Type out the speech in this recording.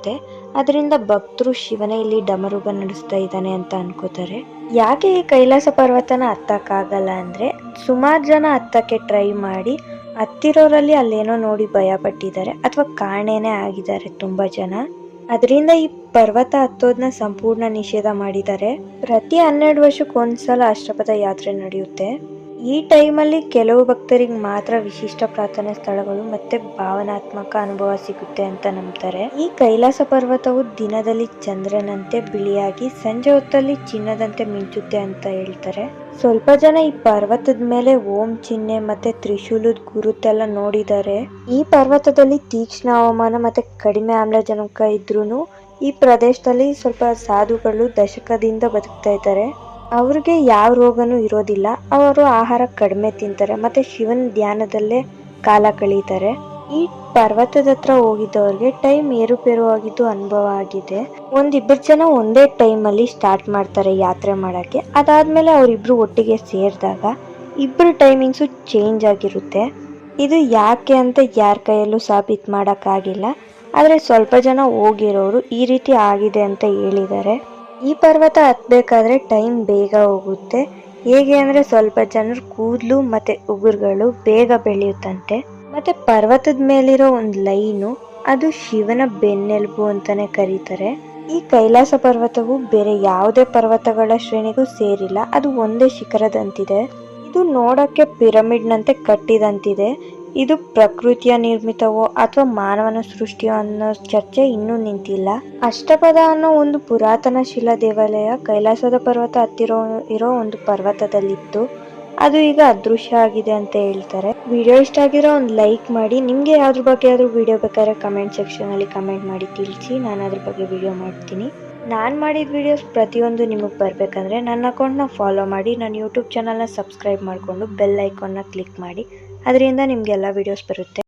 ಇರುತ್ತೆ ಅದರಿಂದ ಭಕ್ತರು ಶಿವನೇ ಇಲ್ಲಿ ಡಮರುಗ ನಡೆಸ್ತಾ ಇದ್ದಾನೆ ಅಂತ ಅನ್ಕೋತಾರೆ. ಯಾಕೆ ಈ ಕೈಲಾಸ ಪರ್ವತನ ಹತ್ತಕ್ಕಾಗಲ್ಲ ಅಂದ್ರೆ ಸುಮಾರು ಜನ ಹತ್ತಕ್ಕೆ ಟ್ರೈ ಮಾಡಿ ಹತ್ತಿರೋರಲ್ಲಿ ಅಲ್ಲೇನೋ ನೋಡಿ ಭಯ ಪಟ್ಟಿದ್ದಾರೆ ಅಥವಾ ಕಾಣೆನೇ ಆಗಿದ್ದಾರೆ ತುಂಬಾ ಜನ. ಅದರಿಂದ ಈ ಪರ್ವತ ಹತ್ತೋದನ್ನ ಸಂಪೂರ್ಣ ನಿಷೇಧ ಮಾಡಿದ್ದಾರೆ. ಪ್ರತಿ ಹನ್ನೆರಡು ವರ್ಷಕ್ಕೊಂದ್ಸಲ ಅಷ್ಟಪಥ ಯಾತ್ರೆ ನಡೆಯುತ್ತೆ. ಈ ಟೈಮಲ್ಲಿ ಕೆಲವು ಭಕ್ತರಿಗೆ ಮಾತ್ರ ವಿಶಿಷ್ಟ ಪ್ರಾರ್ಥನೆ ಸ್ಥಳಗಳು ಮತ್ತೆ ಭಾವನಾತ್ಮಕ ಅನುಭವ ಸಿಗುತ್ತೆ ಅಂತ ನಂಬ್ತಾರೆ. ಈ ಕೈಲಾಸ ಪರ್ವತವು ದಿನದಲ್ಲಿ ಚಂದ್ರನಂತೆ ಬಿಳಿಯಾಗಿ, ಸಂಜೆ ಹೊತ್ತಲ್ಲಿ ಚಿನ್ನದಂತೆ ಮಿಂಚುತ್ತೆ ಅಂತ ಹೇಳ್ತಾರೆ. ಸ್ವಲ್ಪ ಜನ ಈ ಪರ್ವತದ ಮೇಲೆ ಓಂ ಚಿಹ್ನೆ ಮತ್ತೆ ತ್ರಿಶೂಲದ ಗುರುತೆಲ್ಲ ನೋಡಿದ್ದಾರೆ ಈ ಪರ್ವತದಲ್ಲಿ ತೀಕ್ಷ್ಣ ಹವಾಮಾನ ಮತ್ತೆ ಕಡಿಮೆ ಆಮ್ಲಜನಕ ಇದ್ರೂನು ಈ ಪ್ರದೇಶದಲ್ಲಿ ಸ್ವಲ್ಪ ಸಾಧುಗಳು ದಶಕದಿಂದ ಬದುಕ್ತಾ ಇದ್ದಾರೆ. ಅವ್ರಿಗೆ ಯಾವ ರೋಗನೂ ಇರೋದಿಲ್ಲ. ಅವರು ಆಹಾರ ಕಡಿಮೆ ತಿಂತಾರೆ, ಮತ್ತೆ ಶಿವನ ಧ್ಯಾನದಲ್ಲೇ ಕಾಲ ಕಳೀತಾರೆ. ಈ ಪರ್ವತದ ಹತ್ರ ಹೋಗಿದ್ದವ್ರಿಗೆ ಟೈಮ್ ಏರುಪೇರು ಆಗಿದ್ದು ಅನುಭವ ಆಗಿದೆ. ಒಂದಿಬ್ಬರು ಜನ ಒಂದೇ ಟೈಮ್ ಅಲ್ಲಿ ಸ್ಟಾರ್ಟ್ ಮಾಡ್ತಾರೆ ಯಾತ್ರೆ ಮಾಡಕ್ಕೆ. ಅದಾದಮೇಲೆ ಅವರಿಬ್ಬರು ಒಟ್ಟಿಗೆ ಸೇರಿದಾಗ ಇಬ್ಬರು ಟೈಮಿಂಗ್ಸು ಚೇಂಜ್ ಆಗಿರುತ್ತೆ. ಇದು ಯಾಕೆ ಅಂತ ಯಾರ ಕೈಯಲ್ಲೂ ಸಾಬೀತು ಮಾಡೋಕ್ಕಾಗಿಲ್ಲ. ಆದರೆ ಸ್ವಲ್ಪ ಜನ ಹೋಗಿರೋರು ಈ ರೀತಿ ಆಗಿದೆ ಅಂತ ಹೇಳಿದ್ದಾರೆ. ಈ ಪರ್ವತ ಹತ್ತಬೇಕಾದ್ರೆ ಟೈಮ್ ಬೇಗ ಹೋಗುತ್ತೆ. ಹೇಗೆ ಅಂದ್ರೆ ಸ್ವಲ್ಪ ಜನರು ಕೂದಲು ಮತ್ತೆ ಉಗುರುಗಳು ಬೇಗ ಬೆಳೆಯುತ್ತಂತೆ. ಮತ್ತೆ ಪರ್ವತದ ಮೇಲಿರೋ ಒಂದು ಲೈನು, ಅದು ಶಿವನ ಬೆನ್ನೆಲುಬು ಅಂತಾನೆ ಕರೀತಾರೆ. ಈ ಕೈಲಾಸ ಪರ್ವತವು ಬೇರೆ ಯಾವುದೇ ಪರ್ವತಗಳ ಶ್ರೇಣಿಗೂ ಸೇರಿಲ್ಲ, ಅದು ಒಂದೇ ಶಿಖರದಂತಿದೆ. ಇದು ನೋಡಕ್ಕೆ ಪಿರಮಿಡ್ನಂತೆ ಕಟ್ಟಿದಂತಿದೆ. ಇದು ಪ್ರಕೃತಿಯ ನಿರ್ಮಿತವೋ ಅಥವಾ ಮಾನವನ ಸೃಷ್ಟಿಯೋ ಅನ್ನೋ ಚರ್ಚೆ ಇನ್ನೂ ನಿಂತಿಲ್ಲ. ಅಷ್ಟಪದ ಅನ್ನೋ ಒಂದು ಪುರಾತನ ಶಿಲಾ ದೇವಾಲಯ ಕೈಲಾಸದ ಪರ್ವತ ಹತ್ತಿರೋ ಇರೋ ಒಂದು ಪರ್ವತದಲ್ಲಿತ್ತು. ಅದು ಈಗ ಅದೃಶ್ಯ ಆಗಿದೆ ಅಂತ ಹೇಳ್ತಾರೆ. ವಿಡಿಯೋ ಇಷ್ಟ ಆಗಿರೋ ಒಂದು ಲೈಕ್ ಮಾಡಿ. ನಿಮಗೆ ಯಾವ್ದ್ರ ಬಗ್ಗೆ ಆದರೂ ವಿಡಿಯೋ ಬೇಕಾದ್ರೆ ಕಮೆಂಟ್ ಸೆಕ್ಷನ್ ಅಲ್ಲಿ ಕಮೆಂಟ್ ಮಾಡಿ ತಿಳಿಸಿ. ನಾನು ಅದ್ರ ಬಗ್ಗೆ ವಿಡಿಯೋ ಮಾಡ್ತೀನಿ. ನಾನು ಮಾಡಿದ ವಿಡಿಯೋಸ್ ಪ್ರತಿಯೊಂದು ನಿಮಗೆ ಬರಬೇಕಂದ್ರೆ ನನ್ನ ಅಕೌಂಟ್ನ ಫಾಲೋ ಮಾಡಿ. ನನ್ನ ಯೂಟ್ಯೂಬ್ ಚಾನಲ್ನ ಸಬ್ಸ್ಕ್ರೈಬ್ ಮಾಡಿಕೊಂಡು ಬೆಲ್ ಐಕಾನ್ನ ಕ್ಲಿಕ್ ಮಾಡಿ. ಅದರಿಂದ ನಿಮಗೆಲ್ಲ ವಿಡಿಯೋಸ್ ಬರುತ್ತೆ.